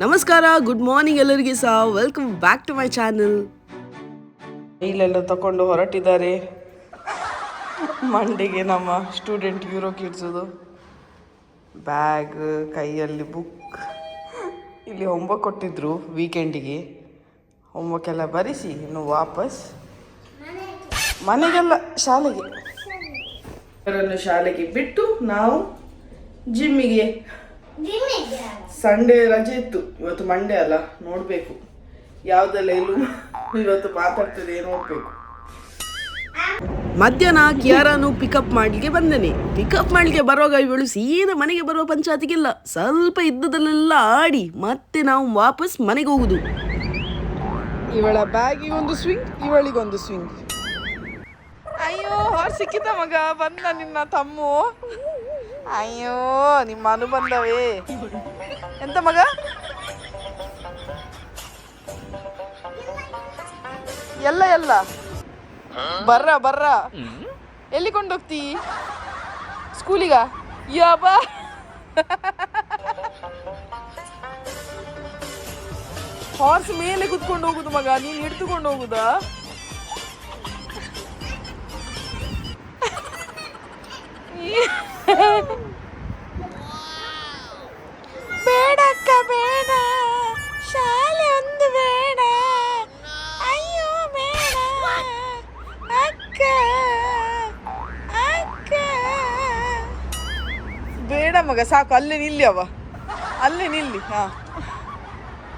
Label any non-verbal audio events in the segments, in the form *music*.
ನಮಸ್ಕಾರ good morning ಎಲ್ಲರಿಗೆ ಸಹ. Welcome back to my channel ಇಲ್ಲೆಲ್ಲ ತಕೊಂಡು ಹೊರಟಿದ್ದಾರೆ. ಮಂಡಿಗೆ ನಮ್ಮ ಸ್ಟೂಡೆಂಟ್ ಯೂರೋ ಕಿಡ್ಸೋದು ಬ್ಯಾಗ್ ಕೈಯಲ್ಲಿ ಬುಕ್ ಇಲ್ಲಿ ಹೋಮ್ವರ್ಕ್ ಕೊಟ್ಟಿದ್ರು ವೀಕೆಂಡಿಗೆ ಹೋಮ್ವರ್ಕ್ ಎಲ್ಲ ಬರೆಸಿ ಇನ್ನು ವಾಪಸ್ ಮನೆಗೆಲ್ಲ ಶಾಲೆಗೆ. ಶಾಲೆಗೆ ಬಿಟ್ಟು ನಾವು ಜಿಮ್ಮಿಗೆ ಸಂಡೇ ರಜೆ ಇತ್ತು. ಇವತ್ತು ಮಂಡೇ ಅಲ್ಲ ನೋಡಬೇಕು. ಯಾವುದೆಲ್ಲ ಎಲ್ಲೂ ಇವತ್ತು ಮಾತಾಡ್ತದೆ ನೋಡಬೇಕು ಮಧ್ಯಾಹ್ನ ಕಿಯಾರಾನು ಪಿಕಪ್ ಮಾಡ್ಲಿಕ್ಕೆ ಬಂದನೆ. ಪಿಕಪ್ ಮಾಡ್ಲಿಕ್ಕೆ ಬರುವಾಗ ಇವಳು ಸೀದಾ ಮನೆಗೆ ಬರುವ ಪಂಚಾಯತಿಗಿಲ್ಲ ಸ್ವಲ್ಪ ಇದ್ದದಲ್ಲೆಲ್ಲ ಆಡಿ ಮತ್ತೆ ನಾವು ವಾಪಸ್ ಮನೆಗೆ ಹೋಗುದು. ಇವಳ ಬ್ಯಾಗಿಗೆ ಒಂದು ಸ್ವಿಂಗ್ ಇವಳಿಗೊಂದು ಸ್ವಿಂಗ್ ಅಯ್ಯೋ ಹೊರ ಸಿಕ್ಕಿದ ಮಗ ಬಂದ ನಿನ್ನ ತಮ್ಮು. ಅಯ್ಯೋ ನಿಮ್ಮ ಅನುಬಂಧವೇ. ಎಂತ ಮಗ? ಎಲ್ಲ ಎಲ್ಲ. ಬರ್ರ ಬರ್ರ. ಎಲ್ಲಿ ಕೊಂಡೋಗ್ತಿ? ಸ್ಕೂಲಿಗ? ಯಾಬ ಹಾರ್ಸ್ *laughs* ಮೇಲೆ ಕುತ್ಕೊಂಡು ಹೋಗುದು ಮಗ, ನೀನ್ ಹಿಡ್ದುಕೊಂಡು ಹೋಗುದಾ ಸಾಕು, ಅಲ್ಲೇ ನಿಲ್ಲಿ ಅವ ಅಲ್ಲೇ ನಿಲ್ಲಿ, ಹಾ.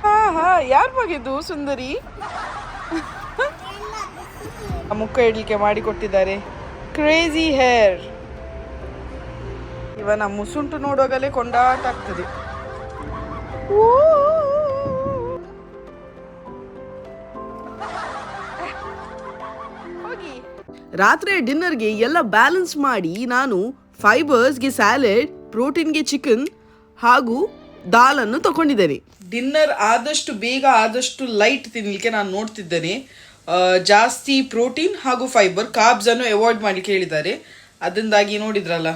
ಹಾ ಹಾ, ಯಾರ ಬಗೆದು ಸುಂದರಿ? ಮುಖ ಇಡ್ಲಿಕ್ಕೆ ಮಾಡಿಕೊಟ್ಟಿದ್ದಾರೆ ಕ್ರೇಜಿ ಹೇರ್ ಇವನ ಮುಸುಂಟು ನೋಡುವಾಗಲೇ ಕೊಂಡಾಟ ಆಗ್ತದೆ. ರಾತ್ರಿ ಡಿನ್ನರ್ಗೆ ಎಲ್ಲ ಬ್ಯಾಲೆನ್ಸ್ ಮಾಡಿ ನಾನು ಫೈಬರ್ಸ್ಗೆ ಸ್ಯಾಲೆಡ್ ಪ್ರೋಟೀನ್ಗೆ ಚಿಕನ್ ಹಾಗೂ ದಾಲನ್ನು ತಗೊಂಡಿದ್ದೇನೆ. ಡಿನ್ನರ್ ಆದಷ್ಟು ಬೇಗ, ಆದಷ್ಟು ಲೈಟ್ ತಿನ್ನಲಿಕ್ಕೆ ನಾನು ನೋಡ್ತಿದ್ದೇನೆ. ಜಾಸ್ತಿ ಪ್ರೋಟೀನ್ ಹಾಗೂ ಫೈಬರ್ ಕಾರ್ಬ್ಸ್ ಅನ್ನು ಅವಾಯ್ಡ್ ಮಾಡಲಿಕ್ಕೆ ಹೇಳಿದ್ದಾರೆ ಅದರಿಂದಾಗಿ ನೋಡಿದ್ರಲ್ಲ,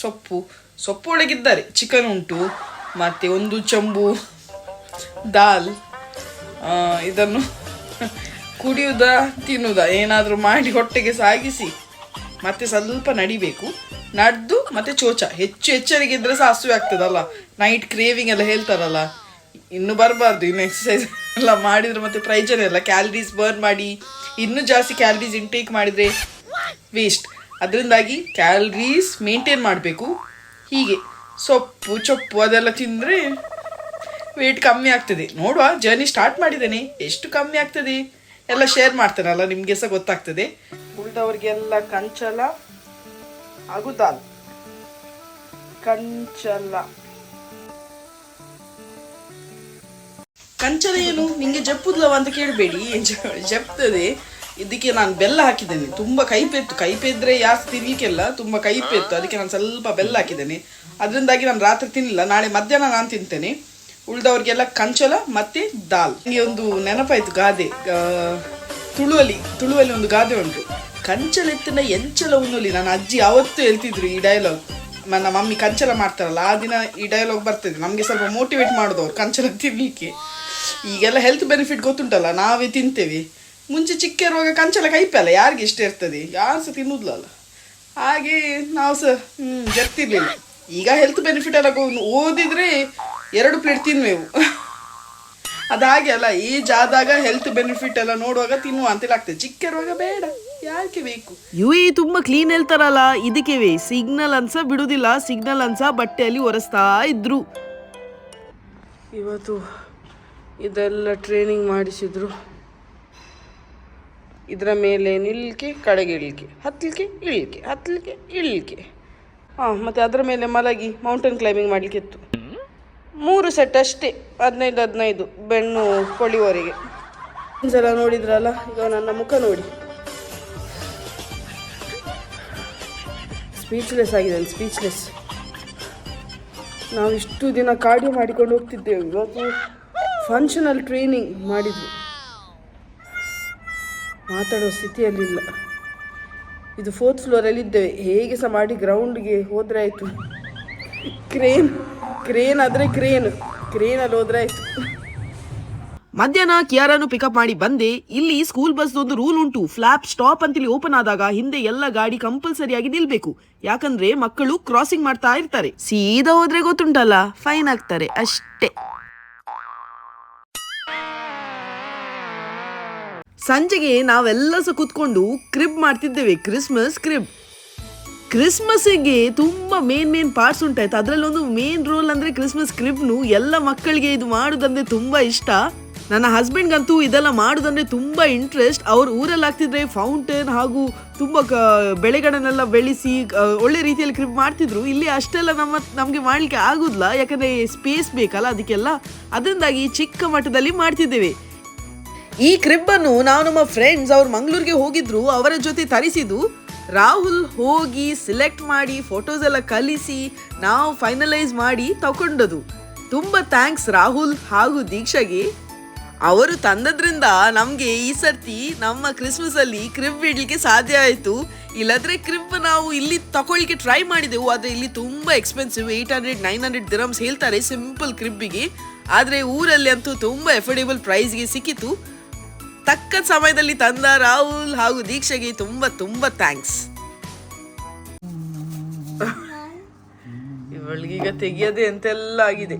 ಸೊಪ್ಪು ಸೊಪ್ಪು ಒಳಗಿದ್ದಾರೆ. ಚಿಕನ್ ಉಂಟು, ಮತ್ತೆ ಒಂದು ಚಂಬು, ದಾಲ್ ಇದನ್ನು ಕುಡಿಯುವುದಾ ತಿನ್ನುವುದಾ ಏನಾದರೂ ಮಾಡಿ ಹೊಟ್ಟೆಗೆ ಸಾಗಿಸಿ. ಮತ್ತೆ ಸ್ವಲ್ಪ ನಡಿಬೇಕು. ನಡೆದು ಮತ್ತೆ ಚೋಚ. ಹೆಚ್ಚು ಎಚ್ಚರಿಕೆ ಇದ್ರೆ ಸಹ ಹಸುವೆ ಆಗ್ತದಲ್ಲ. ನೈಟ್ ಕ್ರೇವಿಂಗ್ ಎಲ್ಲ ಹೇಳ್ತಾರಲ್ಲ. ಇನ್ನು ಬರಬಾರ್ದು, ಇನ್ನು ಎಕ್ಸಸೈಸ್ ಎಲ್ಲ ಮಾಡಿದ್ರೆ ಮತ್ತೆ ಪ್ರಯೋಜನ ಇಲ್ಲ. ಕ್ಯಾಲರೀಸ್ ಬರ್ನ್ ಮಾಡಿ, ಇನ್ನೂ ಜಾಸ್ತಿ ಕ್ಯಾಲರೀಸ್ ಇಂಟೇಕ್ ಮಾಡಿದರೆ ವೇಸ್ಟ್ ಅದರಿಂದಾಗಿ ಕ್ಯಾಲರೀಸ್ ಮೇಂಟೈನ್ ಮಾಡಬೇಕು. ಹೀಗೆ. ಸೊಪ್ಪು, ಚೊಪ್ಪು ಅದೆಲ್ಲ ತಿಂದರೆ ವೇಟ್ ಕಮ್ಮಿ ಆಗ್ತದೆ. ನೋಡುವ ಜರ್ನಿ ಸ್ಟಾರ್ಟ್ ಮಾಡಿದ್ದೇನೆ. ಎಷ್ಟು ಕಮ್ಮಿ ಆಗ್ತದೆ? ಎಲ್ಲ ಶೇರ್ ಮಾಡ್ತೇನಲ್ಲ ನಿಮಗೆ ಸಹ ಗೊತ್ತಾಗ್ತದೆ. ಉಳಿದವ್ರಿಗೆಲ್ಲ ಕಂಚಲ ಹಾಗೂ ದಾಲ್ ಕಂಚಲ. ಕಂಚಲ ಏನು? ನಿಂಗೆ ಜಪ್ಪುದ್ಲವ ಅಂತ ಕೇಳಬೇಡಿ. ಜಪ್ತದೆ. ಇದಕ್ಕೆ ನಾನು ಬೆಲ್ಲ ಹಾಕಿದ್ದೇನೆ. ತುಂಬ ಕೈಪೆತ್ತು. ಕೈಪೆದ್ರೆ ಯಾಸ್ ತಿನ್ಲಿಕ್ಕೆಲ್ಲ ತುಂಬ ಕೈಪೆತ್ತು. ಅದಕ್ಕೆ ನಾನು ಸ್ವಲ್ಪ ಬೆಲ್ಲ ಹಾಕಿದ್ದೇನೆ. ಅದರಿಂದಾಗಿ ನಾನು ರಾತ್ರಿ ತಿನ್ನಲಿಲ್ಲ ನಾಳೆ ಮಧ್ಯಾಹ್ನ ನಾನು ತಿಂತೇನೆ. ಉಳಿದವ್ರಿಗೆಲ್ಲ ಕಂಚಲ ಮತ್ತೆ ದಾಲ್. ನನಗೆ ಒಂದು ನೆನಪಾಯ್ತು ಗಾದೆ. ತುಳುವಲಿ ತುಳುವಲ್ಲಿ ಒಂದು ಗಾದೆ ಉಂಟು. ಕಂಚಲೆತ್ತಿನ ಎಂಚಲ ಉಣ್ಣಲಿ. ನನ್ನ ಅಜ್ಜಿ ಅವತ್ತು ಹೇಳ್ತಿದ್ರು ಈ ಡೈಲಾಗ್ ನನ್ನ ಮಮ್ಮಿ ಕಂಚಲ ಮಾಡ್ತಾರಲ್ಲ, ಆ ದಿನ ಈ ಡೈಲಾಗ್ ಬರ್ತದೆ. ನಮಗೆ ಸ್ವಲ್ಪ ಮೋಟಿವೇಟ್ ಮಾಡಿದವ್ರು ಕಂಚಲ ತಿನ್ನಲಿಕ್ಕೆ ಈಗೆಲ್ಲ ಹೆಲ್ತ್ ಬೆನಿಫಿಟ್ ಗೊತ್ತುಂಟಲ್ಲ, ನಾವೇ ತಿಂತೇವೆ. ಮುಂಚೆ ಚಿಕ್ಕ ಇರುವಾಗ ಕಂಚಲ ಕೈಪಲ್ಲ, ಯಾರಿಗೆ ಇಷ್ಟ ಇರ್ತದೆ? ಯಾರು ಸಹ ತಿನ್ನುದಿಲ್ಲ ಹಾಗೆ ನಾವು ಸಹ, ಹ್ಮ್, ಜರ್ತಿರ್ಲಿಲ್ಲ. ಈಗ ಹೆಲ್ತ್ ಬೆನಿಫಿಟ್ ಎಲ್ಲ ಓದಿದ್ರೆ ಎರಡು ಪ್ಲೇಟ್ ತಿನ್ನುವೆವು. ಅದು ಹಾಗೆ ಅಲ್ಲ ಈ ಆದಾಗ ಹೆಲ್ತ್ ಬೆನಿಫಿಟ್ ಎಲ್ಲ ನೋಡುವಾಗ ತಿನ್ನುವ ಅಂತ ಆಗ್ತದೆ. ಚಿಕ್ಕ ಇರುವಾಗ ಬೇಡ ಯಾಕೆ ಬೇಕು? ಯು ಇ ತುಂಬಾ ಕ್ಲೀನ್ ಹೇಳ್ತಾರಲ್ಲ ಇದಕ್ಕೆ ಸಿಗ್ನಲ್ ಅನ್ಸ ಬಿಡುದಿಲ್ಲ ಸಿಗ್ನಲ್ ಅನ್ಸ ಬಟ್ಟೆಯಲ್ಲಿ ಒರೆಸ್ತಾ ಇದ್ರು. ಇವತ್ತು ಇದೆಲ್ಲ ಟ್ರೈನಿಂಗ್ ಮಾಡಿಸಿದ್ರು. ಇದರ ಮೇಲೆ ನಿಲ್ಕೆ ಕಡೆಗೆ ಇಳಿಕೆ ಹತ್ತಲಿಕ್ಕೆ ಇಳಿಕೆ ಹತ್ತಲಿಕ್ಕೆ ಇಳಿಕೆ. ಹಾಂ, ಮತ್ತು ಅದರ ಮೇಲೆ ಮಲಗಿ ಮೌಂಟೇನ್ ಕ್ಲೈಂಬಿಂಗ್ ಮಾಡ್ಲಿಕ್ಕೆ ಇತ್ತು ಮೂರು ಸೆಟ್ ಅಷ್ಟೇ, ಹದಿನೈದು ಹದಿನೈದು, ಬೆನ್ನು ಕೊಳಿವರೆಗೆ. ಒಂದ್ಸಲ ನೋಡಿದ್ರಲ್ಲ, ಈಗ ನನ್ನ ಮುಖ ನೋಡಿ. ಸ್ಪೀಚ್ಲೆಸ್ ಆಗಿದೆ ಸ್ಪೀಚ್ಲೆಸ್ ನಾವು ಇಷ್ಟು ದಿನ ಕಾರ್ಡಿಯೋ ಮಾಡಿಕೊಂಡು ಹೋಗ್ತಿದ್ದೇವೆ. ಇವತ್ತು ಫಂಕ್ಷನಲ್ ಟ್ರೈನಿಂಗ್ ಮಾಡಿದ್ವಿ ಮಾತಾಡೋ ಸ್ಥಿತಿಯಲ್ಲಿಲ್ಲ. ಇದು ಫೋರ್ತ್ ಫ್ಲೋರಲ್ಲಿ ಇದ್ದೇವೆ. ಹೇಗೆ ಸಹ ಮಾಡಿ ಗ್ರೌಂಡ್ಗೆ ಹೋದರೆ ಆಯಿತು. ಕ್ರೇನ್ ಕ್ರೇನ್ ಆದರೆ ಕ್ರೇನ್ ಕ್ರೇನಲ್ಲಿ ಹೋದ್ರೆ ಆಯ್ತು. ಮಧ್ಯಾಹ್ನ ಕಿಯಾರನ್ನು ಪಿಕಪ್ ಮಾಡಿ ಬಂದೆ. ಇಲ್ಲಿ ಸ್ಕೂಲ್ ಬಸ್ ಒಂದು ರೂಲ್ ಉಂಟು. ಫ್ಲಾಪ್ ಸ್ಟಾಪ್ ಅಂತೇಳಿ ಓಪನ್ ಆದಾಗ ಹಿಂದೆ ಎಲ್ಲ ಗಾಡಿ ಕಂಪಲ್ಸರಿಯಾಗಿ ನಿಲ್ಬೇಕು. ಯಾಕಂದ್ರೆ ಮಕ್ಕಳು ಕ್ರಾಸಿಂಗ್ ಮಾಡ್ತಾ ಇರ್ತಾರೆ. ಸೀದಾ ಹೋದ್ರೆ ಗೊತ್ತುಂಟಲ್ಲ? ಫೈನ್ ಆಗ್ತಾರೆ. ಅಷ್ಟೇ. ಸಂಜೆಗೆ ನಾವೆಲ್ಲ ಸಹ ಕೂತ್ಕೊಂಡು ಕ್ರಿಬ್ ಮಾಡ್ತಿದ್ದೇವೆ. ಕ್ರಿಸ್ಮಸ್ ಕ್ರಿಬ್ ಕ್ರಿಸ್ಮಸ್ಗೆ ತುಂಬ ಮೇನ್ ಮೇನ್ ಪಾರ್ಟ್ಸ್ ಉಂಟಾಯ್ತು. ಅದರಲ್ಲಿ ಒಂದು ಮೇನ್ ರೋಲ್ ಅಂದರೆ ಕ್ರಿಸ್ಮಸ್ ಕ್ರಿಬ್ನು ಎಲ್ಲ ಮಕ್ಕಳಿಗೆ ಇದು ಮಾಡೋದಂದ್ರೆ ತುಂಬ ಇಷ್ಟ. ನನ್ನ ಹಸ್ಬೆಂಡ್ಗಂತೂ ಇದೆಲ್ಲ ಮಾಡೋದಂದ್ರೆ ತುಂಬ ಇಂಟ್ರೆಸ್ಟ್ ಅವ್ರ ಊರಲ್ಲಿ ಆಗ್ತಿದ್ರೆ ಫೌಂಟೇನ್ ಹಾಗೂ ತುಂಬ ಕ, ಬೆಳೆಗಳನ್ನೆಲ್ಲ ಬೆಳೆಸಿ ಒಳ್ಳೆ ರೀತಿಯಲ್ಲಿ ಕ್ರಿಪ್ ಮಾಡ್ತಿದ್ರು. ಇಲ್ಲಿ ಅಷ್ಟೆಲ್ಲ ನಮ್ಮ, ನಮಗೆ ಮಾಡಲಿಕ್ಕೆ ಆಗೋದಿಲ್ಲ. ಯಾಕಂದರೆ ಸ್ಪೇಸ್ ಬೇಕಲ್ಲ ಅದಕ್ಕೆಲ್ಲ. ಅದರಿಂದಾಗಿ ಚಿಕ್ಕ ಮಟ್ಟದಲ್ಲಿ ಮಾಡ್ತಿದ್ದೇವೆ. ಈ ಕ್ರಿಬ್ ಅನ್ನು ನಾವು ನಮ್ಮ ಫ್ರೆಂಡ್ಸ್ ಅವ್ರು ಮಂಗಳೂರಿಗೆ ಹೋಗಿದ್ರು, ಅವರ ಜೊತೆ ತರಿಸಿದ್ದು. ರಾಹುಲ್ ಹೋಗಿ ಸಿಲೆಕ್ಟ್ ಮಾಡಿ ಫೋಟೋಸ್ ಎಲ್ಲ ಕಲಿಸಿ ನಾವು ಫೈನಲೈಸ್ ಮಾಡಿ ತಗೊಂಡದು ತುಂಬ ಥ್ಯಾಂಕ್ಸ್ ರಾಹುಲ್ ಹಾಗೂ ದೀಕ್ಷಾಗೆ. ಅವರು ತಂದದ್ರಿಂದ ನಮಗೆ ಈ ಸರ್ತಿ ನಮ್ಮ ಕ್ರಿಸ್ಮಸ್ ಅಲ್ಲಿ ಕ್ರಿಬ್ ಇಡಲಿಕ್ಕೆ ಸಾಧ್ಯ ಆಯಿತು. ಇಲ್ಲದ್ರೆ ಕ್ರಿಬ್ ನಾವು ಇಲ್ಲಿ ತಗೊಳ್ಳಿಕ್ಕೆ ಟ್ರೈ ಮಾಡಿದೆವು, ಆದರೆ ಇಲ್ಲಿ ತುಂಬ expensive eight hundred nine hundred dirhams ಹೇಳ್ತಾರೆ ಸಿಂಪಲ್ ಕ್ರಿಬ್ಬಿಗೆ. ಆದರೆ ಊರಲ್ಲಿ ಅಂತೂ ತುಂಬ ಎಫರ್ಡೇಬಲ್ ಪ್ರೈಸ್ಗೆ ಸಿಕ್ಕಿತು. ತಕ್ಕ ಸಮಯದಲ್ಲಿ ತಂದ ರಾಹುಲ್ ಹಾಗೂ ದೀಕ್ಷೆಗೆ ತುಂಬ ತುಂಬ ಥ್ಯಾಂಕ್ಸ್ ಇವಳಿಗೀಗ ತೆಗಿಯದೆ ಅಂತೆಲ್ಲ ಆಗಿದೆ.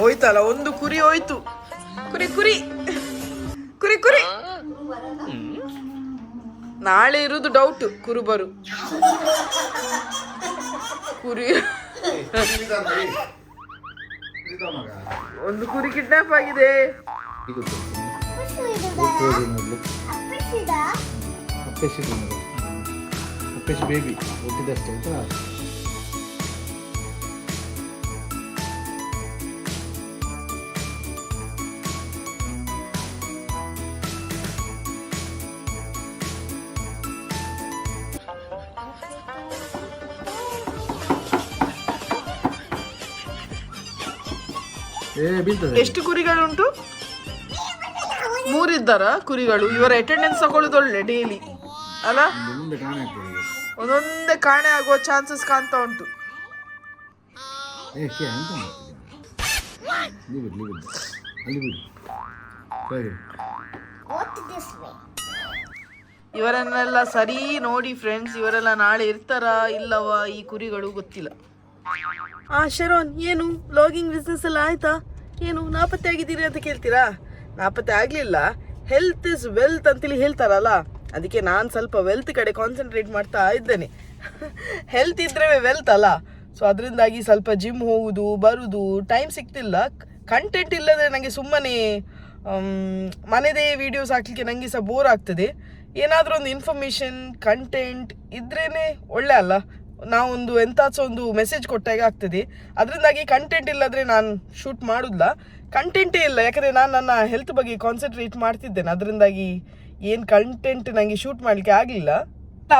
ಹೋಯ್ತಲ್ಲ, ಒಂದು ಕುರಿ ಹೋಯ್ತು. ಕುರಿ ಕುರಿ. ಕುರಿ ಕುರಿ. ನಾಳೆ ಇರುದು ಡೌಟ್ ಕುರುಬರು ಕುರಿ. ಒಂದು ಕುರಿ ಕಿಡ್ನಾಪ್ ಆಗಿದೆ. ಅಪ್ಪೇಶ್ ಬೇಬಿ ಹುಟ್ಟಿದಷ್ಟೇ ಆಯ್ತಾ? ಎಷ್ಟು ಕುರಿಗಳುಂಟು? ಮೂರಿದ್ದಾರ ಕುರಿಗಳು? ಇವರ ಅಟೆಂಡೆನ್ಸ್ ತಗೊಳ್ಳೋದು ಒಳ್ಳೆ ಡೈಲಿ ಅಲ್ಲ? ಒಂದೊಂದೇ ಕಾಣೆ ಆಗುವ ಚಾನ್ಸಸ್ ಕಾಣ್ತಾ ಉಂಟು. ಇವರನ್ನೆಲ್ಲ ಸರಿ ನೋಡಿ ಫ್ರೆಂಡ್ಸ್ ಇವರೆಲ್ಲ ನಾಳೆ ಇರ್ತಾರಾ ಇಲ್ಲವಾ ಈ ಕುರಿಗಳು ಗೊತ್ತಿಲ್ಲ. ಆ ಶರೋನ್ ಏನು? ಲಾಗಿಂಗ್ ಬಿಸ್ನೆಸ್ ಎಲ್ಲ ಆಯ್ತಾ? ಏನು, ನಾಪತ್ತೆ ಆಗಿದ್ದೀರಿ ಅಂತ ಕೇಳ್ತೀರಾ? ನಾಪತ್ತೆ ಆಗಲಿಲ್ಲ. ಹೆಲ್ತ್ ಇಸ್ ವೆಲ್ತ್ ಅಂತೇಳಿ ಹೇಳ್ತಾರಲ್ಲ, ಅದಕ್ಕೆ ನಾನು ಸ್ವಲ್ಪ ವೆಲ್ತ್ ಕಡೆ ಕಾನ್ಸಂಟ್ರೇಟ್ ಮಾಡ್ತಾ ಇದ್ದೇನೆ. ಹೆಲ್ತ್ ಇದ್ರೆ ವೆಲ್ತ್ ಅಲ್ಲ. ಸೊ ಅದರಿಂದಾಗಿ ಸ್ವಲ್ಪ ಜಿಮ್ ಹೋಗುವುದು ಬರುವುದು ಟೈಮ್ ಸಿಗ್ತಿಲ್ಲ. ಕಂಟೆಂಟ್ ಇಲ್ಲದ್ರೆ ನನಗೆ ಸುಮ್ಮನೆ ಮನೆದೇ ವಿಡಿಯೋಸ್ ಹಾಕ್ಲಿಕ್ಕೆ ನನಗೆ ಸಹ ಬೋರ್ ಆಗ್ತದೆ. ಏನಾದರೂ ಒಂದು ಇನ್ಫಾರ್ಮೇಷನ್ ಕಂಟೆಂಟ್ ಇದ್ರೇನೆ ಒಳ್ಳೆ ಅಲ್ಲ. ನಾವೊಂದು ಎಂತಾಚ ಒಂದು ಮೆಸೇಜ್ ಕೊಟ್ಟಾಗ ಆಗ್ತದೆ. ಅದರಿಂದಾಗಿ ಕಂಟೆಂಟ್ ಇಲ್ಲದ್ರೆ ನಾನು ಶೂಟ್ ಮಾಡೋದಿಲ್ಲ. ಕಂಟೆಂಟೇ ಇಲ್ಲ, ಯಾಕಂದರೆ ನಾನು ನನ್ನ ಹೆಲ್ತ್ ಬಗ್ಗೆ ಕಾನ್ಸಂಟ್ರೇಟ್ ಮಾಡ್ತಿದ್ದೇನೆ. ಅದರಿಂದಾಗಿ ಏನು ಕಂಟೆಂಟ್ ನನಗೆ ಶೂಟ್ ಮಾಡಲಿಕ್ಕೆ ಆಗಲಿಲ್ಲ.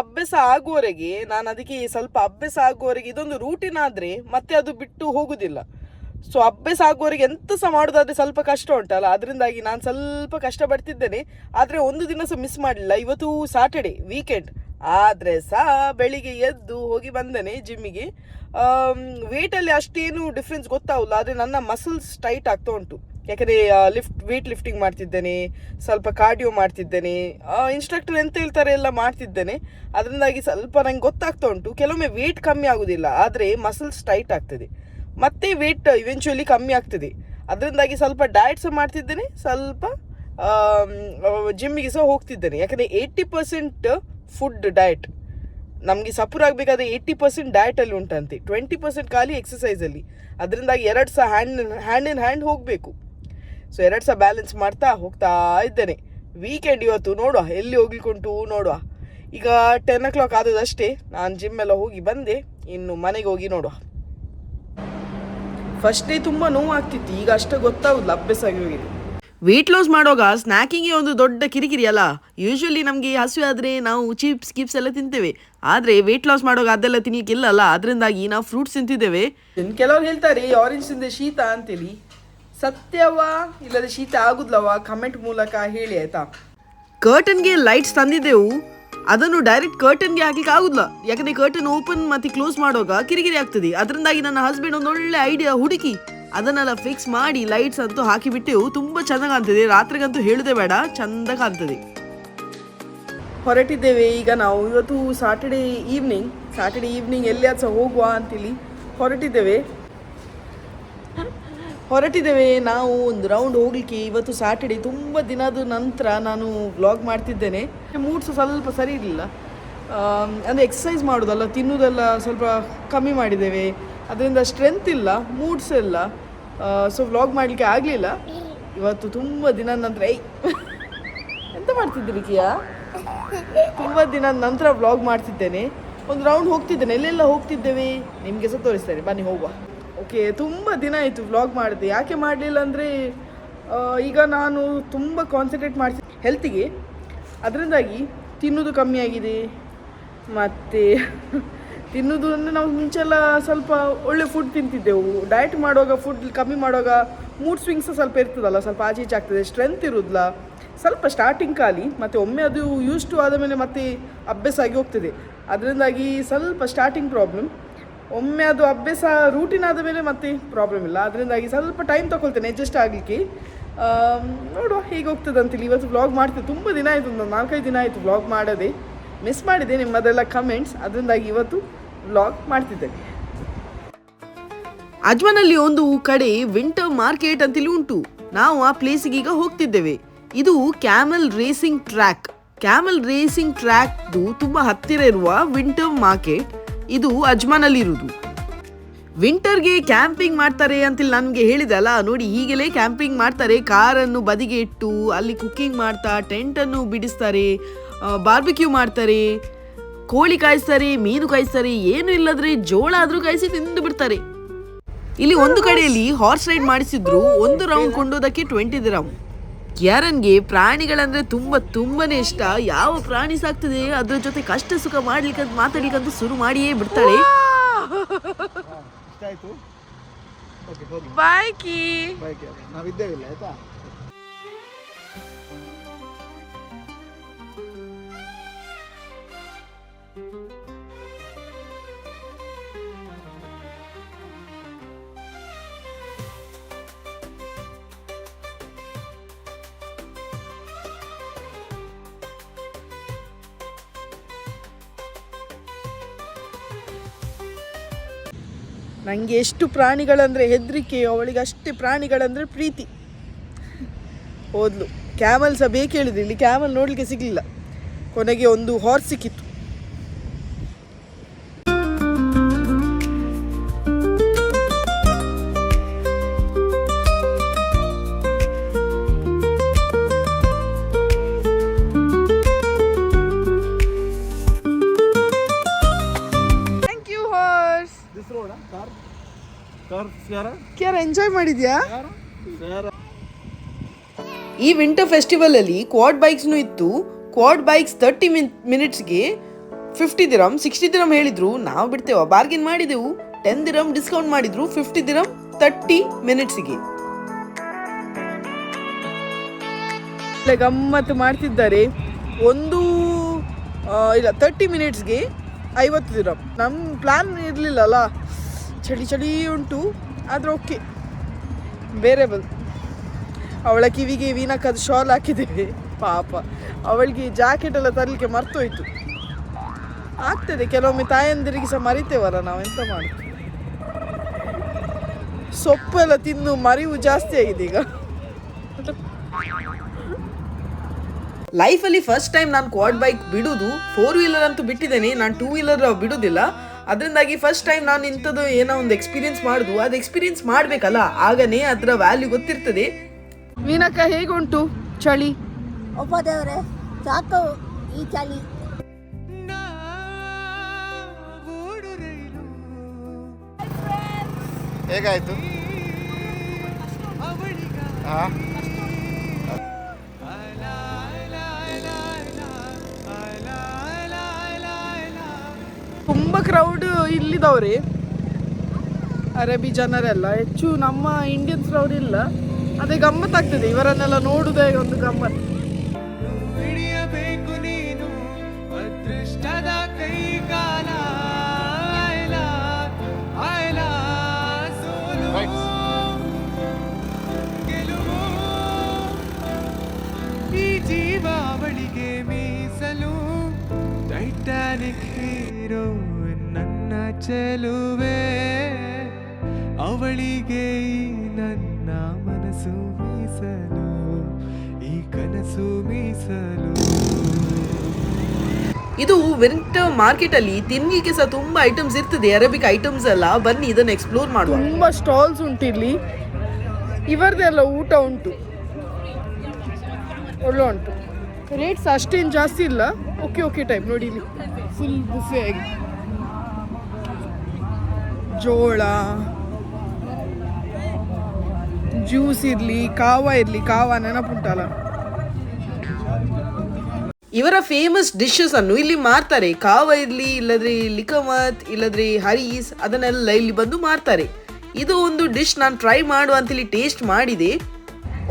ಅಭ್ಯಾಸ ಆಗುವವರೆಗೆ, ನಾನು ಅದಕ್ಕೆ ಸ್ವಲ್ಪ ಅಭ್ಯಾಸ ಆಗುವವರೆಗೆ ಇದೊಂದು ರೂಟೀನ್ ಆದರೆ ಮತ್ತೆ ಅದು ಬಿಟ್ಟು ಹೋಗುದಿಲ್ಲ. ಸೊ ಅಭ್ಯಾಸ ಆಗುವವರೆಗೆ ಎಂತ ಸಹ ಮಾಡೋದಾದ್ರೆ ಸ್ವಲ್ಪ ಕಷ್ಟ ಉಂಟಲ್ಲ? ಅದರಿಂದಾಗಿ ನಾನು ಸ್ವಲ್ಪ ಕಷ್ಟ ಪಡ್ತಿದ್ದೇನೆ ಆದರೆ ಒಂದು ದಿನ ಸಹ ಮಿಸ್ ಮಾಡಲಿಲ್ಲ. ಇವತ್ತು ಸಾಟರ್ಡೆ ವೀಕೆಂಡ್ ಆದರೆ ಸಹ ಬೆಳಿಗ್ಗೆ ಎದ್ದು ಹೋಗಿ ಬಂದನೆ ಜಿಮ್ಮಿಗೆ. ವೇಟಲ್ಲಿ ಅಷ್ಟೇನು ಡಿಫ್ರೆನ್ಸ್ ಗೊತ್ತಾಗಲ್ಲ ಆದರೆ ನನ್ನ ಮಸಲ್ಸ್ ಟೈಟ್ ಆಗ್ತಾ ಉಂಟು. ಯಾಕಂದರೆ ಲಿಫ್ಟ್ ವೇಟ್ ಲಿಫ್ಟಿಂಗ್ ಮಾಡ್ತಿದ್ದೇನೆ, ಸ್ವಲ್ಪ ಕಾರ್ಡಿಯೋ ಮಾಡ್ತಿದ್ದೇನೆ ಇನ್ಸ್ಟ್ರಕ್ಟರ್ ಎಂತ ಹೇಳ್ತಾರೆ ಎಲ್ಲ ಮಾಡ್ತಿದ್ದೇನೆ. ಅದರಿಂದಾಗಿ ಸ್ವಲ್ಪ ನಂಗೆ ಗೊತ್ತಾಗ್ತಾ ಉಂಟು. ಕೆಲವೊಮ್ಮೆ ವೇಟ್ ಕಮ್ಮಿ ಆಗೋದಿಲ್ಲ, ಆದರೆ ಮಸಲ್ಸ್ ಟೈಟ್ ಆಗ್ತದೆ. ಮತ್ತೆ ವೇಟ್ ಇವೆಂಚುಲಿ ಕಮ್ಮಿ ಆಗ್ತದೆ. ಅದರಿಂದಾಗಿ ಸ್ವಲ್ಪ ಡಯಟ್ ಸಹ ಮಾಡ್ತಿದ್ದೇನೆ, ಸ್ವಲ್ಪ ಜಿಮ್ಮಿಗೆ ಸಹ ಹೋಗ್ತಿದ್ದೇನೆ. ಯಾಕಂದರೆ ಏಯ್ಟಿ ಪರ್ಸೆಂಟ್ ಫುಡ್ ಡಯಟ್ ನಮಗೆ ಸಪೂರ್ ಆಗಬೇಕಾದ್ರೆ ಏಯ್ಟಿ ಪರ್ಸೆಂಟ್ ಡಯಟಲ್ಲಿ ಉಂಟಂತೆ ಟ್ವೆಂಟಿ ಪರ್ಸೆಂಟ್ ಖಾಲಿ ಎಕ್ಸಸೈಸಲ್ಲಿ ಅದರಿಂದಾಗಿ ಎರಡು ಸಹ ಹ್ಯಾಂಡ್ ಹ್ಯಾಂಡ್ ಇನ್ ಹ್ಯಾಂಡ್ ಹೋಗಬೇಕು. ಸೊ ಎರಡು ಸಹ ಬ್ಯಾಲೆನ್ಸ್ ಮಾಡ್ತಾ ಹೋಗ್ತಾ ಇದ್ದೇನೆ. ವೀಕೆಂಡ್ ಇವತ್ತು ನೋಡುವ, ಎಲ್ಲಿ ಹೋಗ್ಲಿಕ್ಕುಂಟು ನೋಡುವ. ಈಗ ಟೆನ್ ಓ ಕ್ಲಾಕ್ ಆದದಷ್ಟೇ ನಾನು ಜಿಮ್ ಎಲ್ಲ ಹೋಗಿ ಬಂದೆ, ಇನ್ನು ಮನೆಗೆ ಹೋಗಿ ನೋಡುವ. ಫಸ್ಟ್ ಡೇ ತುಂಬ ನೋವು ಆಗ್ತಿತ್ತು ಈಗ ಅಷ್ಟೇ ಗೊತ್ತಾಗುದಿಲ್ಲ, ಅಭ್ಯಾಸ ಆಗಿ ಹೋಗಿದೆ. ವೆಯ್ಟ್ ಲಾಸ್ ಮಾಡುವಾಗ ಸ್ನ್ಯಾಕಿಂಗೇ ಒಂದು ದೊಡ್ಡ ಕಿರಿಕಿರಿ ಅಲ್ಲ? ಯೂಶ್ವಲಿ ನಮಗೆ ಹಸಿವೆ ಆದರೆ ನಾವು ಚಿಪ್ಸ್ ಗಿಪ್ಸ್ ಎಲ್ಲ ತಿಂತೇವೆ. ಆದರೆ ವೆಯ್ಟ್ ಲಾಸ್ ಮಾಡುವಾಗ ಅದೆಲ್ಲ ತಿನ್ನಲಿಕ್ಕಿಲ್ಲ ಅಲ್ಲ? ಅದರಿಂದಾಗಿ ನಾವು ಫ್ರೂಟ್ಸ್ ತಿಂತಿದ್ದೇವೆ. ಕೆಲವರು ಹೇಳ್ತಾರೆ ಆರೆಂಜ್ ತಿಂದ ಶೀತ ಅಂತೇಳಿ. ಸತ್ಯವಾ ಇಲ್ಲದ ಶೀತ ಆಗುದಿಲ್ಲವಾ ಕಮೆಂಟ್ ಮೂಲಕ ಹೇಳಿ ಆಯ್ತಾ? ಕರ್ಟನ್ಗೆ ಲೈಟ್ಸ್ ತಂದಿದ್ದೆವು. ಅದನ್ನು ಡೈರೆಕ್ಟ್ ಕರ್ಟನ್ಗೆ ಹಾಕ್ಲಿಕ್ಕೆ ಆಗುದಿಲ್ಲ ಯಾಕಂದ್ರೆ ಕರ್ಟನ್ ಓಪನ್ ಮತ್ತೆ ಕ್ಲೋಸ್ ಮಾಡುವಾಗ ಕಿರಿಕಿರಿ ಆಗ್ತದೆ. ಅದರಿಂದಾಗಿ ನನ್ನ ಹಸ್ಬೆಂಡ್ ಒಂದು ಒಳ್ಳೆ ಐಡಿಯಾ ಹುಡುಕಿ ಅದನ್ನೆಲ್ಲ ಫಿಕ್ಸ್ ಮಾಡಿ ಲೈಟ್ಸ್ ಅಂತೂ ಹಾಕಿಬಿಟ್ಟು ತುಂಬ ಚೆನ್ನಾಗಿ ಕಾಣ್ತದೆ. ರಾತ್ರಿಗಂತೂ ಹೇಳುದೇ ಬೇಡ ಚಂದ ಕಾಣ್ತದೆ. ಹೊರಟಿದ್ದೇವೆ. ಈಗ ನಾವು ಇವತ್ತು ಸಾಟರ್ಡೆ ಈವ್ನಿಂಗ್ ಸ್ಯಾಟರ್ಡೆ ಈವ್ನಿಂಗ್ ಎಲ್ಲಿಯಾದ ಸಹ ಹೋಗುವ ಅಂತೇಳಿ ಹೊರಟಿದ್ದೇವೆ. ಹೊರಟಿದ್ದೇವೆ. ನಾವು ಒಂದು ರೌಂಡ್ ಹೋಗ್ಲಿಕ್ಕೆ ಇವತ್ತು ಸ್ಯಾಟರ್ಡೆ ತುಂಬ ದಿನದ ನಂತರ ನಾನು ವ್ಲಾಗ್ ಮಾಡ್ತಿದ್ದೇನೆ. ಮೂಡ್ಸು ಸ್ವಲ್ಪ ಸರಿ ಇರಲಿಲ್ಲ. ಅಂದರೆ ಎಕ್ಸಸೈಸ್ ಮಾಡೋದಲ್ಲ, ತಿನ್ನೋದೆಲ್ಲ ಸ್ವಲ್ಪ ಕಮ್ಮಿ ಮಾಡಿದ್ದೇವೆ. ಅದರಿಂದ ಸ್ಟ್ರೆಂತ್ ಇಲ್ಲ ಮೂಡ್ಸ್ ಇಲ್ಲ. ಸೊ ವ್ಲಾಗ್ ಮಾಡಲಿಕ್ಕೆ ಆಗಲಿಲ್ಲ. ಇವತ್ತು ತುಂಬ ದಿನದ ನಂತರ ಐ ಎಂತ ಮಾಡ್ತಿದ್ದೀರಿ ಕಿಯಾ ತುಂಬ ದಿನದ ನಂತರ ವ್ಲಾಗ್ ಮಾಡ್ತಿದ್ದೇನೆ. ಒಂದು ರೌಂಡ್ ಹೋಗ್ತಿದ್ದೇನೆ. ಎಲ್ಲೆಲ್ಲ ಹೋಗ್ತಿದ್ದೇವೆ? ನಿಮಗೆ ಸಹ ತೋರಿಸ್ತಾರೆ ಬನ್ನಿ, ಹೋಗುವ. ಓಕೆ ತುಂಬ ದಿನ ಆಯಿತು ವ್ಲಾಗ್ ಮಾಡಿದೆ. ಯಾಕೆ ಮಾಡಲಿಲ್ಲ ಅಂದರೆ ಈಗ ನಾನು ತುಂಬ ಕಾನ್ಸಂಟ್ರೇಟ್ ಮಾಡ್ತಿ ಹೆಲ್ತಿಗೆ ಅದರಿಂದಾಗಿ ತಿನ್ನೋದು ಕಮ್ಮಿ ಆಗಿದೆ. ಮತ್ತು ತಿನ್ನೋದು ಅಂದರೆ ನಾವು ಮುಂಚೆಲ್ಲ ಸ್ವಲ್ಪ ಒಳ್ಳೆ ಫುಡ್ ತಿಂತಿದ್ದೆವು. ಡಯಟ್ ಮಾಡುವಾಗ ಫುಡ್ ಕಮ್ಮಿ ಮಾಡುವಾಗ ಮೂಡ್ ಸ್ವಿಂಗ್ಸ್ ಸ್ವಲ್ಪ ಇರ್ತದಲ್ಲ, ಸ್ವಲ್ಪ ಆಚೆ ಈಚೆ ಆಗ್ತದೆ. ಸ್ಟ್ರೆಂತ್ ಇರೋದಿಲ್ಲ ಸ್ವಲ್ಪ ಸ್ಟಾರ್ಟಿಂಗ್ ಖಾಲಿ, ಮತ್ತು ಒಮ್ಮೆ ಅದು ಯೂಸ್ ಟು ಆದ ಮೇಲೆ ಮತ್ತೆ ಅಭ್ಯಾಸ ಆಗಿ ಹೋಗ್ತದೆ. ಅದರಿಂದಾಗಿ ಸ್ವಲ್ಪ ಸ್ಟಾರ್ಟಿಂಗ್ ಪ್ರಾಬ್ಲಮ್ ಒಮ್ಮೆ ಅದು ಅಭ್ಯಾಸ ರೂಟೀನ್ ಆದ ಮೇಲೆ ಮತ್ತೆ ಪ್ರಾಬ್ಲಮ್ ಇಲ್ಲ. ಅದರಿಂದಾಗಿ ಸ್ವಲ್ಪ ಟೈಮ್ ತೊಗೊಳ್ತೇನೆ ಅಡ್ಜಸ್ಟ್ ಆಗಲಿಕ್ಕೆ. ನೋಡುವ ಹೇಗೆ ಹೋಗ್ತದೆ ಅಂತೇಳಿ. ಇವತ್ತು ಬ್ಲಾಗ್ ಮಾಡ್ತೇವೆ ತುಂಬ ದಿನ ಆಯಿತು, ಒಂದು ನಾಲ್ಕೈದು ದಿನ ಆಯಿತು ಬ್ಲಾಗ್ ಮಾಡದೆ. ಮಿಸ್ ಮಾಡಿದೆ ನಿಮ್ಮದೆಲ್ಲ ಕಮೆಂಟ್ಸ್ ಅದರಿಂದಾಗಿ ಇವತ್ತು ವ್ಲಾಗ್ ಮಾಡ್ತಿದ್ದೇನೆ ಅಜ್ಮನಲ್ಲಿ ಒಂದು ಕಡೆ ವಿಂಟರ್ ಮಾರ್ಕೆಟ್ ಅಂತೇಳಿ ಉಂಟು. ನಾವು ಆ ಪ್ಲೇಸಿಗೆ ಈಗ ಹೋಗ್ತಿದ್ದೇವೆ. ಇದು camel racing track camel racing ಟ್ರ್ಯಾಕ್ದು ತುಂಬ ಹತ್ತಿರ ಇರುವ ವಿಂಟರ್ ಮಾರ್ಕೆಟ್ ಇದು ಅಜ್ಮಾನಲ್ಲಿ ಇರುವುದು ವಿಂಟರ್ಗೆ ಕ್ಯಾಂಪಿಂಗ್ ಮಾಡ್ತಾರೆ ಅಂತೇಳಿ ನನಗೆ ಹೇಳಿದೆ ಅಲ್ಲ. ನೋಡಿ ಹೀಗೆಲೇ ಕ್ಯಾಂಪಿಂಗ್ ಮಾಡ್ತಾರೆ. ಕಾರನ್ನು ಬದಿಗೆ ಇಟ್ಟು ಅಲ್ಲಿ ಕುಕ್ಕಿಂಗ್ ಮಾಡ್ತಾ ಟೆಂಟನ್ನು ಬಿಡಿಸ್ತಾರೆ ಬಾರ್ಬಿಕ್ಯೂ ಮಾಡ್ತಾರೆ. ಕೋಳಿ ಕಾಯಿಸ್ತಾರೆ ಮೀನು ಕಾಯಿಸ್ತಾರೆ ಏನು ಇಲ್ಲದ್ರೆ ಜೋಳ ಆದ್ರೂ ಕಾಯಿಸಿ ತಿಂದು ಬಿಡ್ತಾರೆ. ಇಲ್ಲಿ ಒಂದು ಕಡೆಯಲ್ಲಿ ಹಾರ್ಸ್ ರೈಡ್ ಮಾಡಿಸಿದ್ರು ಒಂದು ರೌಂಡ್ ಕೊಂಡೋದಕ್ಕೆ ಟ್ವೆಂಟಿ ದಿರಾಮ್ ಕ್ಯಾರನ್ಗೆ ಪ್ರಾಣಿಗಳಂದ್ರೆ ತುಂಬಾ ತುಂಬಾನೇ ಇಷ್ಟ ಯಾವ ಪ್ರಾಣಿ ಸಾಕ್ತದೆ ಅದ್ರ ಜೊತೆ ಕಷ್ಟ ಸುಖ ಮಾಡ್ಲಿಕ್ಕೆ ಮಾತಾಡ್ಲಿಕ್ಕಂತೂ ಶುರು ಮಾಡಿಯೇ ಬಿಡ್ತಾಳೆ ಇಷ್ಟ ಆಯಿತು? ಬಾಯ್ಕಿ ಬೈಕ್ ನಾವಿದ್ದೇವಿಲ್ಲ ಆಯಿತಾ ನಂಗೆ ಎಷ್ಟು ಪ್ರಾಣಿಗಳಂದರೆ ಹೆದರಿಕೆ, ಅವಳಿಗೆ ಅಷ್ಟೇ ಪ್ರಾಣಿಗಳಂದರೆ ಪ್ರೀತಿ. ಹೋದ್ಲು ಕ್ಯಾಮಲ್ ಸಹ ಬೇಕು ಹೇಳಿದ್ರು ಇಲ್ಲಿ ಕ್ಯಾಮಲ್ ನೋಡಲಿಕ್ಕೆ ಸಿಗಲಿಲ್ಲ. ಕೊನೆಗೆ ಒಂದು ಹಾರ್ಸ್ ಸಿಕ್ಕಿತ್ತು. ಎಂಜಾಯ್ ಮಾಡಿದ್ಯಾ? ಈ ವಿಂಟರ್ ಫೆಸ್ಟಿವಲ್ ಅಲ್ಲಿ ಕ್ವಾಡ್ ಬೈಕ್ಸ್ನು ಇತ್ತು. ಕ್ವಾಡ್ ಬೈಕ್ಸ್ ತರ್ಟಿ ಮಿನಿಟ್ಸ್ ಮಿನಿಟ್ಸ್ಗೆ ಫಿಫ್ಟಿ ದಿರಮ್ ಸಿಕ್ಸ್ಟಿ ದಿರಮ್ ಹೇಳಿದ್ರು. ನಾವು ಬಿಡ್ತೇವ ಬಾರ್ಗಿನ್ ಮಾಡಿದೆವು. ಟೆನ್ ದಿರಮ್ ಡಿಸ್ಕೌಂಟ್ ಮಾಡಿದ್ರು ಫಿಫ್ಟಿ ದಿರಮ್ ತರ್ಟಿ ಮಿನಿಟ್ಸ್ಗೆ ಗಮ್ಮತ್ತು ಮಾಡ್ತಿದ್ದಾರೆ. ಒಂದು ಇಲ್ಲ ತರ್ಟಿ ಮಿನಿಟ್ಸ್ಗೆ ಐವತ್ತು ದಿರಮ್ ನಮ್ಮ ಪ್ಲ್ಯಾನ್ ಇರಲಿಲ್ಲಲ್ಲ. ಚಳಿ ಚಳಿ ಉಂಟು. ಆದರೆ ಓಕೆ ಬೇರೆ ಬಂದು. ಅವಳ ಕಿವಿಗೆ ವೀನಕ್ಕದು ಶಾಲ್ ಹಾಕಿದ್ದೇವೆ. ಪಾಪ. ಅವಳಿಗೆ ಜಾಕೆಟ್ ಎಲ್ಲ ತರಲಿಕ್ಕೆ ಮರ್ತೋಯ್ತು. ಆಗ್ತದೆ, ಕೆಲವೊಮ್ಮೆ ತಾಯಂದಿರಿಗೆ ಸಹ ಮರಿತೇವಲ್ಲ ನಾವು, ಎಂತ ಮಾಡ್ತೀವಿ ಸೊಪ್ಪೆಲ್ಲ ತಿಂದು ಮರಿವು ಜಾಸ್ತಿ ಆಗಿದೆ ಈಗ. ಲೈಫಲ್ಲಿ ಫಸ್ಟ್ ಟೈಮ್ ನಾನು ಕ್ವಾಡ್ ಬೈಕ್ ಬಿಡೋದು ಫೋರ್ ವೀಲರ್ ಅಂತೂ ಬಿಟ್ಟಿದ್ದೇನೆ, ನಾನು ಟೂ ವೀಲರ್ ಬಿಡುದಿಲ್ಲ. ಅದರಿಂದಾಗಿ ಫಸ್ಟ್ ಟೈಮ್ ನಾನು ಇಂಥದ್ದು ಏನೋ ಒಂದು ಎಕ್ಸ್ಪೀರಿಯನ್ಸ್ ಮಾಡುದು. ಅದು ಎಕ್ಸ್ಪೀರಿಯನ್ಸ್ ಮಾಡಬೇಕಲ್ಲ ಆಗನೇ ಅದರ ವ್ಯಾಲ್ಯೂ ಗೊತ್ತಿರ್ತದೆ. ಮೀನಕ್ಕ ಹೇಗುಂಟು ಚಳಿ? ಒಬ್ಬ ದೇವರೇ ಸಾಕು ಈ ಚಳಿ. ಹೇಗಾಯಿತು? ತುಂಬ ಕ್ರೌಡ್ ಇಲ್ಲಿದವ್ರಿ. ಅರೇಬಿ ಜನರೆಲ್ಲ. ಹೆಚ್ಚು ನಮ್ಮ ಇಂಡಿಯನ್ಸ್ ಇಲ್ಲ. ಅದೇ ಗಮ್ಮತ್ತಾಗ್ತದೆ. ಇವರನ್ನೆಲ್ಲ ನೋಡುದೇ ಒಂದು ಗಮ್ಮತ್ತು ಚೆಲುವೆ ಅವಳಿಗೆ ನನ್ನ ಮನಸ್ಸು ಮೀಸಲು ಈ ಕನಸು ಮೀಸಲು. ಇದು ವಿಂಟರ್ ಮಾರ್ಕೆಟ್ ಅಲ್ಲಿ ತಿನ್ನಿಗೆ ಸಹ ತುಂಬಾ ಐಟಮ್ಸ್ ಇರ್ತದೆ ಅರೇಬಿಕ್ ಐಟಮ್ಸ್ ಎಲ್ಲ. ಬನ್ನಿ ಇದನ್ನ ಎಕ್ಸ್ಪ್ಲೋರ್ ಮಾಡುವ. ತುಂಬಾ ಸ್ಟಾಲ್ಸ್ ಉಂಟು ಇಲ್ಲಿ. ಇವರದೆಲ್ಲ ಊಟ ಉಂಟು. ಒಳ್ಳೆ ಉಂಟು. ರೇಟ್ಸ್ ಅಷ್ಟೇನು ಜಾಸ್ತಿ ಇಲ್ಲ. ಓಕೆ ಓಕೆ ಟೈಪ್ ನೋಡಿ ಇಲ್ಲಿ. ಫುಲ್ ಬುಫೆ ಆಗಿ. ಜೋಳ ಜ್ಯೂಸ್ ಇರಲಿ ಕಾವ ಇರಲಿ ಕಾವ ನೆನಪುಂಟಲ್ಲ ಇವರ ಫೇಮಸ್ ಡಿಶಸ್ ಅನ್ನು ಇಲ್ಲಿ ಮಾರ್ತಾರೆ. ಕಾವ ಇರ್ಲಿ ಇಲ್ಲದ್ರೆ ಲಿಕಮತ್ ಇಲ್ಲದ್ರೆ ಹರೀಸ್ ಅದನ್ನೆಲ್ಲ ಇಲ್ಲಿ ಬಂದು ಮಾರ್ತಾರೆ. ಇದು ಒಂದು ಡಿಶ್ ನಾನು ಟ್ರೈ ಮಾಡುವ ಅಂತೇಳಿ ಟೇಸ್ಟ್ ಮಾಡಿದೆ.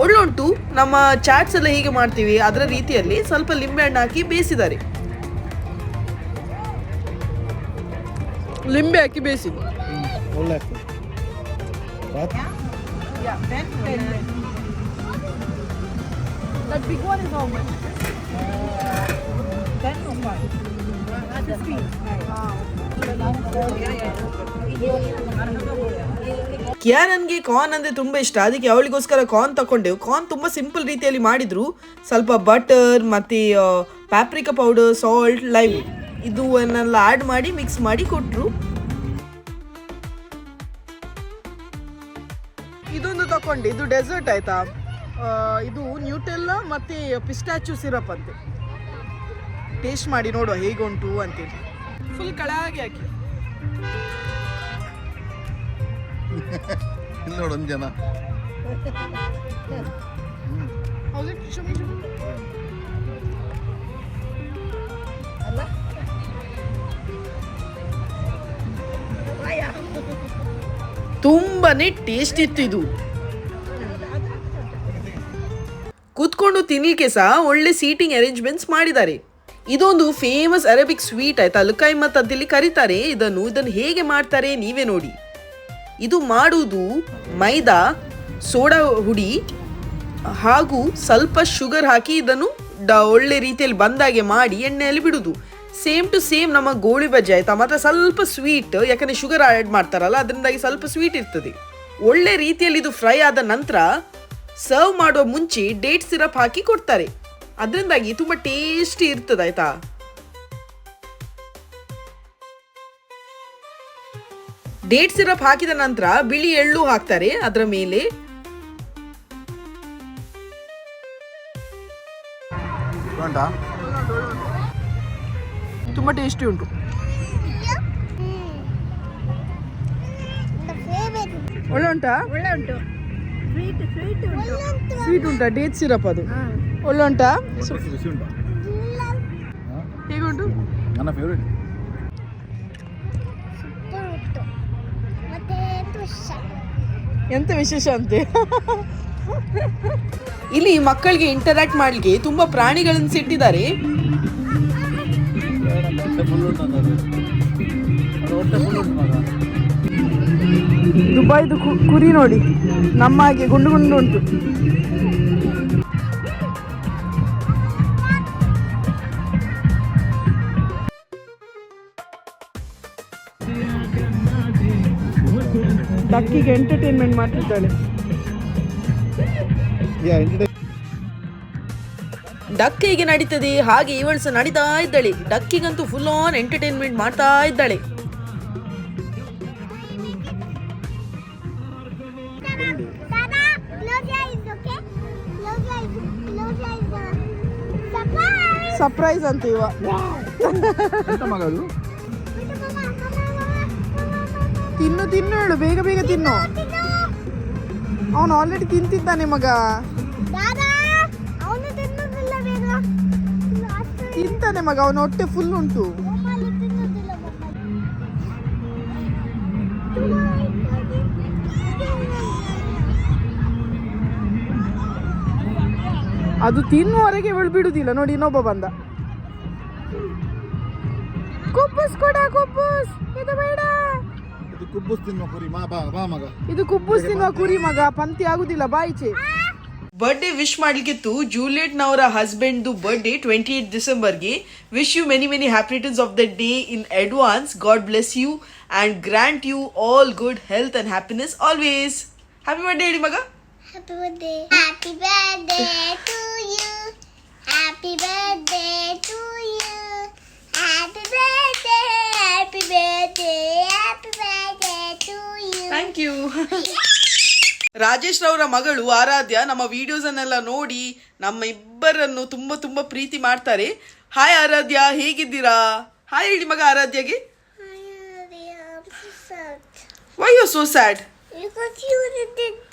ಒಳ್ಳುಂಟು ನಮ್ಮ ಚಾಟ್ಸ್ ಎಲ್ಲ ಹೀಗೆ ಮಾಡ್ತೀವಿ. ಅದರ ರೀತಿಯಲ್ಲಿ ಸ್ವಲ್ಪ ಲಿಂಬೆಹಣ್ಣು ಹಾಕಿ ಬೇಯಿಸಿದ್ದಾರೆ. ಲಿಂಬೆ ಹಾಕಿ ಬೇಯಿಸಿದ್ದು ಒಳ್ಳೆ ಆಗ್ತದೆ. ಕ್ಯಾ ಕಿಯಾನನ್ಗೆ ಕಾರ್ನ್ ಅಂದ್ರೆ ತುಂಬಾ ಇಷ್ಟ. ಅದಕ್ಕೆ ಅವಳಿಗೋಸ್ಕರ ಕಾರ್ನ್ ತಕೊಂಡೆವು ಕಾರ್ನ್ ತುಂಬಾ ಸಿಂಪಲ್ ರೀತಿಯಲ್ಲಿ ಮಾಡಿದ್ರು. ಸ್ವಲ್ಪ ಬಟರ್ ಮತ್ತೆ ಪ್ಯಾಪ್ರಿಕಾ ಪೌಡರ್ ಸಾಲ್ಟ್ ಲೈಮ್ ಇದು ಅನ್ನೆಲ್ಲ ಆಡ್ ಮಾಡಿ ಮಿಕ್ಸ್ ಮಾಡಿ ಕೊಟ್ರು. ಇದು ಡೆಸರ್ಟ್ ಆಯ್ತಾ? ಇದು ನ್ಯೂಟೆಲ್ಲ ಮತ್ತೆ ಪಿಸ್ಟಾಚು ಸಿರಪ್ ಅಂತೆ. ಟೇಸ್ಟ್ ಮಾಡಿ ನೋಡುವ ಹೇಗುಂಟು ಅಂತೇಳಿ ಫುಲ್ ಕಳಾಗಿ ಹಾಕಿ. *laughs* ಇಲ್ಲಿ ನೋಡು ಒಂದು ಜನ. ಹೌದು ಶಮಿ ಶಮಿ ತುಂಬಾನೇ ಟೇಸ್ಟ್ ಇತ್ತು ಇದು. ಕೂತ್ಕೊಂಡು ತಿನ್ಲಿಕ್ಕೆ ಸಹ ಒಳ್ಳೆ ಸೀಟಿಂಗ್ ಅರೇಂಜ್ಮೆಂಟ್ಸ್ ಮಾಡಿದ್ದಾರೆ. ಇದೊಂದು ಫೇಮಸ್ ಅರೇಬಿಕ್ ಸ್ವೀಟ್ ಆಯ್ತಾ? ಲುಕಾಯಿ ಮತ್ ಅಂತೇಳಿ ಕರೀತಾರೆ. ಇದನ್ನು ಇದನ್ನು ಹೇಗೆ ಮಾಡ್ತಾರೆ ನೀವೇ ನೋಡಿ. ಇದು ಮಾಡುವುದು ಮೈದಾ, ಸೋಡಾ ಹುಡಿ, ಹಾಗೂ ಸ್ವಲ್ಪ ಶುಗರ್ ಹಾಕಿ ಇದನ್ನು ಒಳ್ಳೆ ರೀತಿಯಲ್ಲಿ ಬಂದಾಗೆ ಮಾಡಿ ಎಣ್ಣೆಯಲ್ಲಿ ಬಿಡುವುದು. ಸೇಮ್ ಟು ಸೇಮ್ ನಮ್ಮ ಗೋಳಿ ಬಜ್ಜಿ ಆಯ್ತಾ? ಮಾತ್ರ ಸ್ವಲ್ಪ ಸ್ವೀಟ್ ಯಾಕಂದ್ರೆ ಶುಗರ್ ಆ್ಯಡ್ ಮಾಡ್ತಾರಲ್ಲ, ಅದರಿಂದಾಗಿ ಸ್ವಲ್ಪ ಸ್ವೀಟ್ ಇರ್ತದೆ. ಒಳ್ಳೆ ರೀತಿಯಲ್ಲಿ ಇದು ಫ್ರೈ ಆದ ನಂತರ ಸರ್ವ್ ಮಾಡುವ ಮುಂಚೆ ಡೇಟ್ ಸಿರಪ್ ಹಾಕಿ ಕೊಡ್ತಾರೆ. ಅದರಿಂದಾಗಿ ತುಂಬಾ ಟೇಸ್ಟಿ ಇರ್ತದೆ ಆಯ್ತಾ? ಡೇಟ್ ಸಿರಪ್ ಹಾಕಿದ ನಂತರ ಬಿಳಿ ಎಳ್ಳು ಹಾಕ್ತಾರೆ ಅದರ ಮೇಲೆ. ಉಂಟಾ? ತುಂಬ ಟೇಸ್ಟಿ ಉಂಟು. ಒಳ್ಳೆ ಉಂಟಾ? ಒಳ್ಳೆ ಉಂಟು. ಸ್ವೀಟ್ ಉಂಟು. ಡೇಟ್ ಸಿರಪ್ ಅದು. ಒಳ್ಳೆ ಉಂಟಾ ಹೇಗುಂಟು? ನನ್ನ ಫೇವ್ರೇಟ್ ಎಂತ ವಿಶೇಷ ಅಂತೆ? ಇಲ್ಲಿ ಮಕ್ಕಳಿಗೆ ಇಂಟರಾಕ್ಟ್ ಮಾಡ್ಲಿಕ್ಕೆ ತುಂಬಾ ಪ್ರಾಣಿಗಳನ್ನು ಸಿಟ್ಟಿದ್ದಾರೆ. ದುಬೈದು ಕು- ಕುರಿ ನೋಡಿ. ನಮ್ಮ ಹಾಗೆ ಗುಂಡು ಗುಂಡು ಉಂಟು. ಡಕ್ಕಿಗೆ ಎಂಟರ್ಟೈನ್ಮೆಂಟ್ ಮಾಡ್ತಿದ್ದಾಳೆ ಡಕ್ ಹೇಗೆ ನಡೀತದೆ? ಹಾಗೆ ಇವಳು ಸಹ ನಡೀತಾ ಇದ್ದಾಳೆ. ಡಕ್ಕಿಗಂತೂ ಫುಲ್ ಆನ್ ಎಂಟರ್ಟೈನ್ಮೆಂಟ್ ಮಾಡ್ತಾ ಇದ್ದಾಳೆ. ಸರ್ಪ್ರೈಸ್ ಅಂತ ಇವ. ತಿನ್ನು ತಿನ್ನು ಹೇಳು ಬೇಗ ಬೇಗ ತಿನ್ನು. ಅವನು ಆಲ್ರೆಡಿ ತಿಂತಿದ್ದಾನೆ ಮಗ. Dada, ಅವನು ತಿನ್ನೋದಿಲ್ಲ ಬೇಗ. ಅಷ್ಟು ತಿಂತಾನೆ ಮಗ ಅವನ ಹೊಟ್ಟೆ ಫುಲ್ ಉಂಟು. ಅದು ತಿನ್ನುವವರೆಗೆ ಇವಳು ಬಿಡುದಿಲ್ಲ ನೋಡಿ ಇನ್ನೊಬ್ಬ ಬಂದ. ಕುಬ್ಬುಸ್ ಕೊಡ ಕುಬ್ಬುಸ್. ಇದು ಬೇಡ. ಇದು ಕುಬ್ಬುಸ್ ತಿನ್ನೋ ಕುರಿ ಮಾ ಬಾ ಬಾ ಮಗ. ಇದು ಕುಬ್ಬುಸ್ ತಿನ್ನುವ ಕುರಿ ಮಗ ಪಂಕ್ತಿ ಆಗುದಿಲ್ಲ ಬಾಯಿಚೆ ಬರ್ಡೇ ವಿಶ್ ಮಾಡ್ಲಿಕ್ಕಿತ್ತು. ಜೂಲಿಯಟ್ ನವರ ಹಸ್ಬೆಂಡ್ದು birthday twenty eight ಡಿಸೆಂಬರ್ಗೆ wish you many many happy returns of the day in advance God bless you and grant you all good health and happiness always happy birthday ಹೇಳಿ ಮಗ Happy birthday. Happy birthday to you. Happy birthday to you. Happy birthday. Happy birthday. Happy birthday to you. Thank you Rajesh ರವರ ಮಗಳು ಆರಾಧ್ಯ ನಮ್ಮ videos ಅನ್ನೆಲ್ಲ ನೋಡಿ ನಮ್ಮ ಇಬ್ಬರನ್ನು ತುಂಬಾ ತುಂಬಾ ಪ್ರೀತಿ ಮಾಡ್ತಾರೆ ಹಾಯ್ ಆರಾಧ್ಯ ಹೇಗಿದ್ದೀರಾ ಹಾಯ್ ಹೇಳಿ ಮಗ ಆರಾಧ್ಯಗೆ I'm so sad. Why you so sad Because you did my birthday.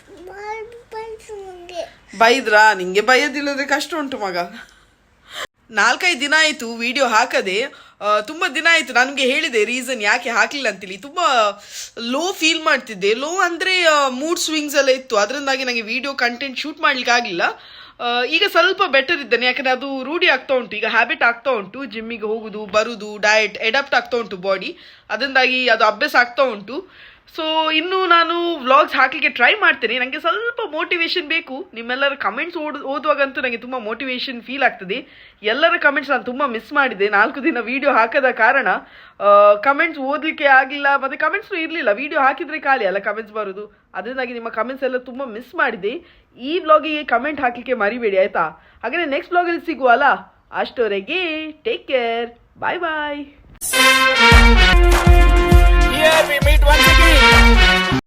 ಬೈದ್ರಾ? ನಿಂಗೆ ಬೈಯೋದಿಲ್ಲದ್ರೆ ಕಷ್ಟ ಉಂಟು ಮಗ. ನಾಲ್ಕೈದು ದಿನ ಆಯಿತು ವಿಡಿಯೋ ಹಾಕದೆ. ತುಂಬ ದಿನ ಆಯಿತು ನನಗೆ ಹೇಳಿದೆ ರೀಸನ್ ಯಾಕೆ ಹಾಕಲಿಲ್ಲ ಅಂತೇಳಿ ತುಂಬ ಲೋ ಫೀಲ್ ಮಾಡ್ತಿದ್ದೆ. ಲೋ ಅಂದರೆ ಮೂಡ್ ಸ್ವಿಂಗ್ಸ್ ಎಲ್ಲ ಇತ್ತು. ಅದರಿಂದಾಗಿ ನನಗೆ ವಿಡಿಯೋ ಕಂಟೆಂಟ್ ಶೂಟ್ ಮಾಡ್ಲಿಕ್ಕೆ ಆಗಲಿಲ್ಲ. ಈಗ ಸ್ವಲ್ಪ ಬೆಟರ್ ಇದ್ದೇನೆ. ಯಾಕಂದರೆ ಅದು ರೂಢಿ ಆಗ್ತಾ ಉಂಟು. ಈಗ ಹ್ಯಾಬಿಟ್ ಆಗ್ತಾ ಉಂಟು. ಜಿಮ್ಮಿಗೆ ಹೋಗುದು, ಬರುದು ಡಯಟ್ ಎಡಾಪ್ಟ್ ಆಗ್ತಾ ಉಂಟು ಬಾಡಿ ಅದರಿಂದಾಗಿ ಅದು ಅಭ್ಯಾಸ ಆಗ್ತಾ ಉಂಟು. ಸೊ ಇನ್ನು ನಾನು ವ್ಲಾಗ್ಸ್ ಹಾಕಲಿಕ್ಕೆ ಟ್ರೈ ಮಾಡ್ತೇನೆ. ನನಗೆ ಸ್ವಲ್ಪ ಮೋಟಿವೇಶನ್ ಬೇಕು. ನಿಮ್ಮೆಲ್ಲರ ಕಮೆಂಟ್ಸ್ ಓದ್ ಓದುವಾಗಂತೂ ನನಗೆ ತುಂಬ ಮೋಟಿವೇಶನ್ ಫೀಲ್ ಆಗ್ತದೆ. ಎಲ್ಲರ ಕಮೆಂಟ್ಸ್ ನಾನು ತುಂಬ ಮಿಸ್ ಮಾಡಿದೆ. ನಾಲ್ಕು ದಿನ ವೀಡಿಯೋ ಹಾಕದ ಕಾರಣ ಕಮೆಂಟ್ಸ್ ಓದಲಿಕ್ಕೆ ಆಗಲಿಲ್ಲ ಮತ್ತು ಕಮೆಂಟ್ಸು ಇರಲಿಲ್ಲ. ವೀಡಿಯೋ ಹಾಕಿದರೆ ಖಾಲಿ ಅಲ್ಲ ಕಮೆಂಟ್ಸ್ ಬರೋದು. ಅದರಿಂದಾಗಿ ನಿಮ್ಮ ಕಮೆಂಟ್ಸ್ ಎಲ್ಲ ತುಂಬ ಮಿಸ್ ಮಾಡಿದೆ. ಈ ವ್ಲಾಗಿಗೆ ಕಮೆಂಟ್ ಹಾಕಲಿಕ್ಕೆ ಮರಿಬೇಡಿ, ಆಯಿತಾ? ಹಾಗಾದರೆ ನೆಕ್ಸ್ಟ್ ವ್ಲಾಗಲ್ಲಿ ಸಿಗುವಲ್ಲ, ಅಷ್ಟೊರೆಗೆ take care bye bye year we meet once again.